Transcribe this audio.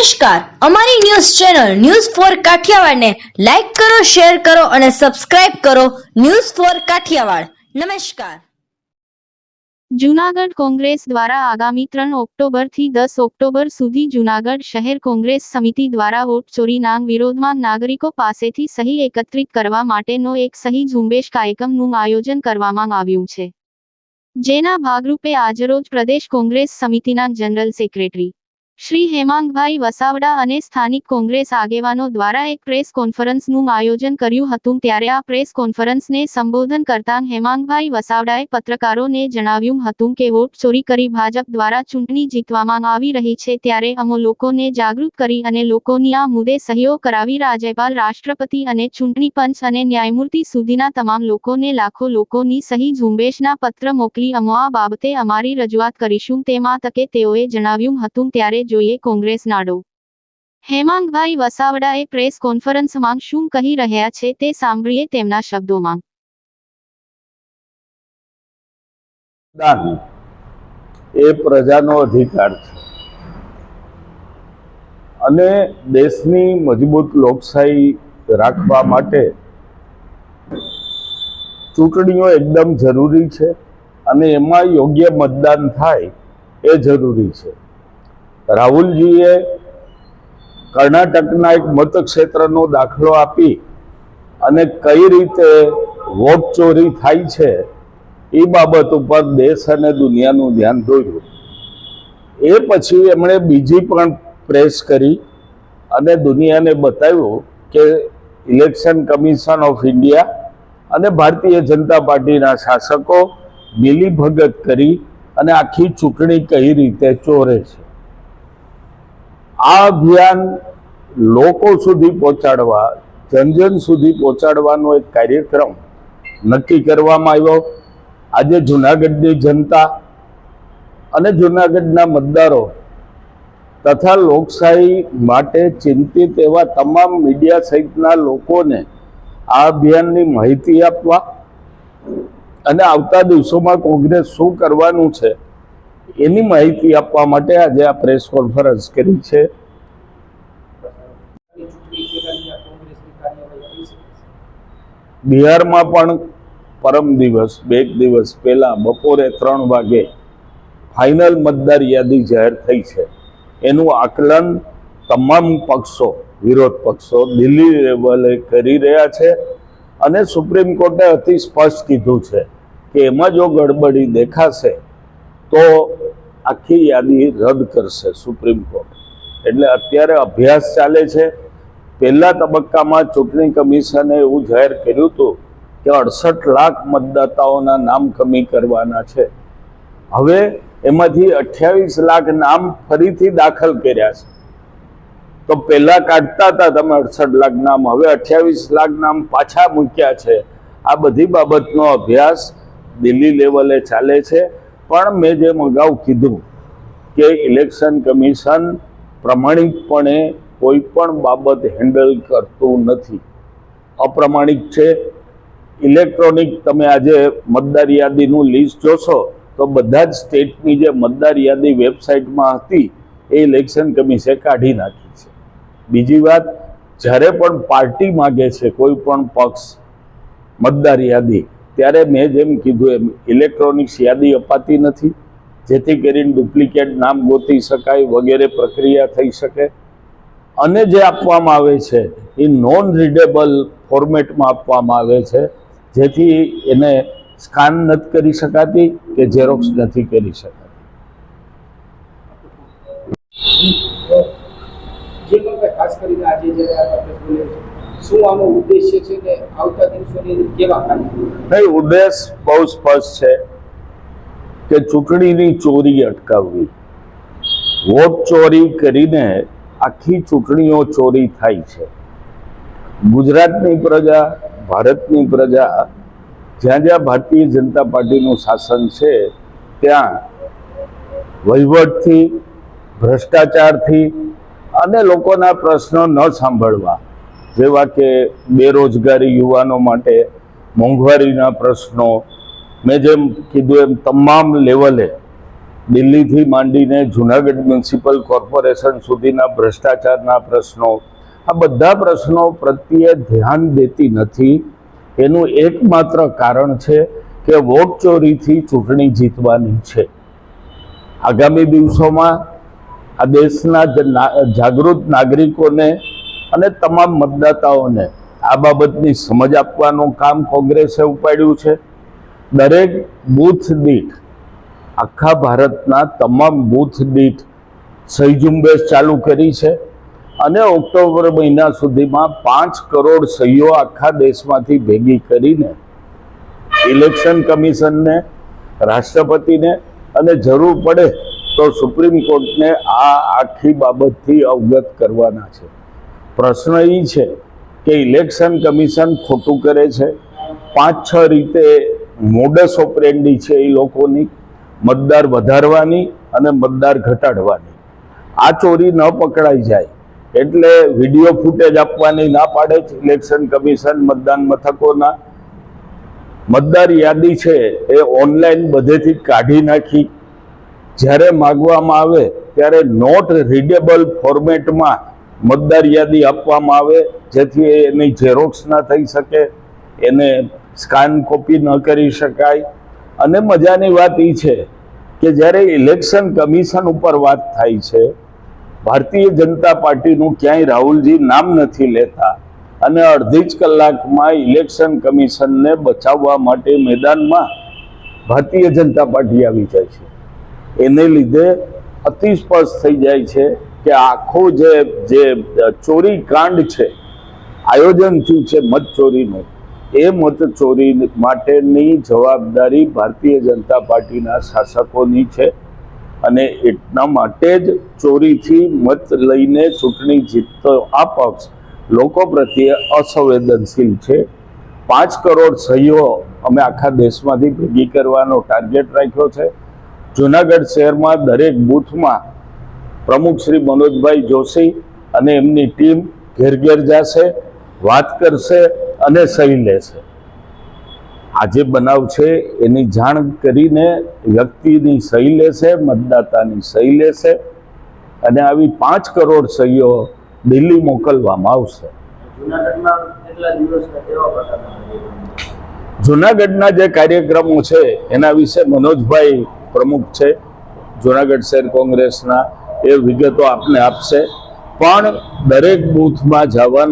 નમસ્કાર. અમારી news channel news four કાઠિયાવાડને લાઈક કરો, શેર કરો અને સબસ્ક્રાઇબ કરો ન્યૂઝ ફોર કાઠિયાવાડ. નમસ્કાર. જૂનાગઢ કોંગ્રેસ દ્વારા આગામી ત્રણ ઓક્ટોબરથી દસ ઓક્ટોબર સુધી જૂનાગઢ શહેર કોંગ્રેસ સમિતિ દ્વારા વોટ ચોરીના વિરોધમાં નાગરિકો પાસેથી સહી એકત્રિત કરવા માટેનો એક સહી ઝુંબેશ કાર્યક્રમનું આયોજન કરવામાં આવ્યું છે. જેના ભાગરૂપે આજરોજ પ્રદેશ કોંગ્રેસ સમિતિના જનરલ સેક્રેટરી શ્રી હેમાંગભાઈ વસાવડા અને સ્થાનિક કોંગ્રેસ આગેવાનો દ્વારા એક પ્રેસ કોન્ફરન્સનું આયોજન કર્યું હતું. ત્યારે આ પ્રેસ કોન્ફરન્સને સંબોધન કરતાં હેમાંગભાઈ વસાવડાએ પત્રકારોને જણાવ્યું હતું કે વોટ ચોરી કરી ભાજપ દ્વારા ચૂંટણી જીતવામાં આવી રહી છે. ત્યારે અમો લોકોને જાગૃત કરી અને લોકોની આ મુદ્દે સહયોગ કરાવી રાજ્યપાલ, રાષ્ટ્રપતિ અને ચૂંટણી પંચ અને ન્યાયમૂર્તિ સુધીના તમામ લોકોને લાખો લોકોની સહી ઝુંબેશના પત્ર મોકલી અમો આ બાબતે અમારી રજૂઆત કરીશું. તેમાં તકે તેઓએ જણાવ્યું હતું. ત્યારે જોઈએ કોંગ્રેસ નાડો. હેમાંગભાઈ વસાવડાએ પ્રેસ કોન્ફરન્સમાં શું કહી રહ્યા છે તે સાંભળીએ તેમના શબ્દોમાં. એ પ્રજાનો અધિકાર છે. અને દેશની મજબૂત લોકશાહી રાખવા માટે ચૂંટણીઓ એકદમ જરૂરી છે અને એમાં યોગ્ય મતદાન થાય એ જરૂરી છે. રાહુલજીએ કર્ણાટકના એક મતક્ષેત્રનો દાખલો આપી અને કઈ રીતે વોટ ચોરી થાય છે એ બાબત ઉપર દેશ અને દુનિયાનું ધ્યાન દોર્યું. એ પછી એમણે બીજી પણ પ્રેસ કરી અને દુનિયાને બતાવ્યું કે ઇલેક્શન કમિશન ઓફ ઇન્ડિયા અને ભારતીય જનતા પાર્ટીના શાસકો મિલીભગત કરી અને આખી ચૂંટણી કઈ રીતે ચોરે છે. આ અભિયાન લોકો સુધી પહોંચાડવા, જનજન સુધી પહોંચાડવાનો એક કાર્યક્રમ નક્કી કરવામાં આવ્યો. આજે જુનાગઢની જનતા અને જુનાગઢના મતદારો તથા લોકશાહી માટે ચિંતિત એવા તમામ મીડિયા સહિતના લોકોને આ અભિયાનની માહિતી આપવા અને આવતા દિવસોમાં કોંગ્રેસ શું કરવાનું છે એની માહિતી આપવા માટે આજે આ પ્રેસ કોન્ફરન્સ કરી છે. બિહારમાં પણ પરમ દિવસ, બે દિવસ પહેલા બપોરે ત્રણ વાગે ફાઇનલ મતદાર યાદી જાહેર થઈ છે. એનું આકલન તમામ પક્ષો, વિરોધ પક્ષો દિલ્હી લેવલે કરી રહ્યા છે અને સુપ્રીમ કોર્ટે અતિ સ્પષ્ટ કીધું છે કે એમાં જો ગડબડી દેખાશે તો આખી યાદી રદ કરશે સુપ્રીમ કોર્ટ. એટલે અત્યારે અભ્યાસ ચાલે છે. પહેલા તબક્કામાં ચૂંટણી કમિશને એવું જાહેર કર્યું હતું કે અડસઠ લાખ મતદાતાઓના નામ કમી કરવાના છે. હવે એમાંથી અઠ્યાવીસ લાખ નામ ફરીથી દાખલ કર્યા છે. તો પહેલા કાઢતા હતા તમે અડસઠ લાખ નામ, હવે અઠ્યાવીસ લાખ નામ પાછા મૂક્યા છે. આ બધી બાબતનો અભ્યાસ દિલ્હી લેવલે ચાલે છે. પણ મેં જેમ અગાઉ કીધું કે ઇલેક્શન કમિશન પ્રમાણિકપણે કોઈ પણ બાબત હેન્ડલ કરતું નથી. અપ્રમાણિક છે. ઇલેક્ટ્રોનિક તમે આજે મતદાર યાદીનું લિસ્ટ જોશો, તો બધા જ સ્ટેટની જે મતદાર યાદી વેબસાઇટમાં હતી, એ ઇલેક્શન કમિશને કાઢી નાખી છે. બીજી વાત, જ્યારે પણ પાર્ટી માગે છે કોઈ પણ પક્ષ મતદાર યાદી ત્યારે મેં જેમ કીધું એમ ઇલેક્ટ્રોનિક્સ યાદી અપાતી નથી. જેથી કરીને ડુપ્લિકેટ નામ ગોતી શકાય, વગેરે પ્રક્રિયા થઈ શકે. અને જે આપવામાં આવે છે, એ નોન રીડેબલ ફોર્મેટમાં આપવામાં આવે છે, જેથી એને સ્કાન નથી કરી શકાતી કે ઝેરોક્સ નથી કરી શકાતી. ખાસ કરીને આજે શું આનો ઉદ્દેશ્ય ઉદ્દેશ બહુ સ્પષ્ટ છે કે ચૂંટણીની ચોરી અટકાવવી. વોટ ચોરી કરીને આખી ચૂંટણીઓ ચોરી થાય છે. ગુજરાતની પ્રજા, ભારતની પ્રજા, જ્યાં જ્યાં ભારતીય જનતા પાર્ટીનું શાસન છે, ત્યાં વહીવટથી, ભ્રષ્ટાચારથી અને લોકોના પ્રશ્નો ન સાંભળવા જેવા કે બેરોજગારી યુવાનો માટે મોંઘવારીના પ્રશ્નો, મેં જેમ કીધું એમ તમામ લેવલે દિલ્હીથી માંડીને જુનાગઢ મ્યુનિસિપલ કોર્પોરેશન સુધીના ભ્રષ્ટાચારના પ્રશ્નો, આ બધા પ્રશ્નો પ્રત્યે ધ્યાન દેતી નથી. એનું એકમાત્ર કારણ છે કે વોટ ચોરીથી ચૂંટણી જીતવાની છે. આગામી દિવસોમાં આ દેશના જાગૃત નાગરિકોને અને તમામ મતદાતાઓને આ બાબતની સમજ આપવાનું કામ કોંગ્રેસે ઉપાડ્યું છે. દરેક બૂથ દીઠ, આખા ભારતના તમામ બૂથ દીઠ સહી ઝુંબેશ ચાલુ કરી છે અને ઓક્ટોબર મહિના સુધીમાં પાંચ કરોડ સહીઓ આખા દેશમાંથી ભેગી કરીને ઇલેક્શન કમિશનને, રાષ્ટ્રપતિને અને જરૂર પડે તો સુપ્રીમ કોર્ટને આ આખી બાબતથી અવગત કરવાના છે. પ્રશ્ન એ છે કે ઇલેક્શન કમિશન ખોટું કરે છે? પાંચ, છ રીતે મોડસ ઓપરેન્ડી છે એ લોકોની, મતદાર વધારવાની અને મતદાર ઘટાડવાની. આ ચોરી ન પકડાઈ જાય. એટલે વીડિયો ફૂટેજ આપવાની ના પાડે છે ઇલેક્શન કમિશન, મતદાન મથકોના. મતદાર યાદી છે એ ઓનલાઈન બધેથી કાઢી નાખી. જ્યારે માગવામાં આવે ત્યારે નોટ રીડેબલ ફોર્મેટમાં મતદાર યાદી આપવામાં આવે, જેથી એની ઝેરોક્સ ના થઈ શકે, એને સ્કાન કોપી ન કરી શકાય. અને મજાની વાત એ છે કે જ્યારે ઇલેક્શન કમિશન ઉપર વાત થાય છે, ભારતીય જનતા પાર્ટીનું ક્યાંય રાહુલજી નામ નથી લેતા. અને અડધી જ કલાકમાં ઇલેક્શન કમિશનને બચાવવા માટે મેદાનમાં ભારતીય જનતા પાર્ટી આવી જાય છે. એને લીધે અતિસ્પષ્ટ થઈ જાય છે કે આખો જે જે ચોરી કાંડ છે, આયોજન થયું છે મત ચોરીનું, એ મત ચોરી માટેની જવાબદારી ભારતીય જનતા પાર્ટીના શાસકોની છે અને એટલા માટે જ ચોરીથી મત લઈને ચૂંટણી જીતતો આ પક્ષ લોકો પ્રત્યે અસંવેદનશીલ છે. પાંચ કરોડ સહીઓ અમે આખા દેશમાંથી ભેગી કરવાનો ટાર્ગેટ રાખ્યો છે. જુનાગઢ શહેરમાં દરેક બૂથમાં પ્રમુખ શ્રી મનોજભાઈ જોશી અને એમની ટીમ ઘેર ઘેર જશે વાત કરશે અને સહી લેશે. આજે બનાવ છે એની જાણ કરીને વ્યક્તિની સહી લેશે મતદાતાની સહી લેશે અને આવી પાંચ કરોડ સહીઓ દિલ્હી મોકલવામાં આવશે. જુનાગઢના જે કાર્યક્રમો છે એના વિશે મનોજભાઈ પ્રમુખ છે. જુનાગઢ શહેર કોંગ્રેસના એ વિગતો આપને આપશે. પણ દરેક બૂથમાં જવાનું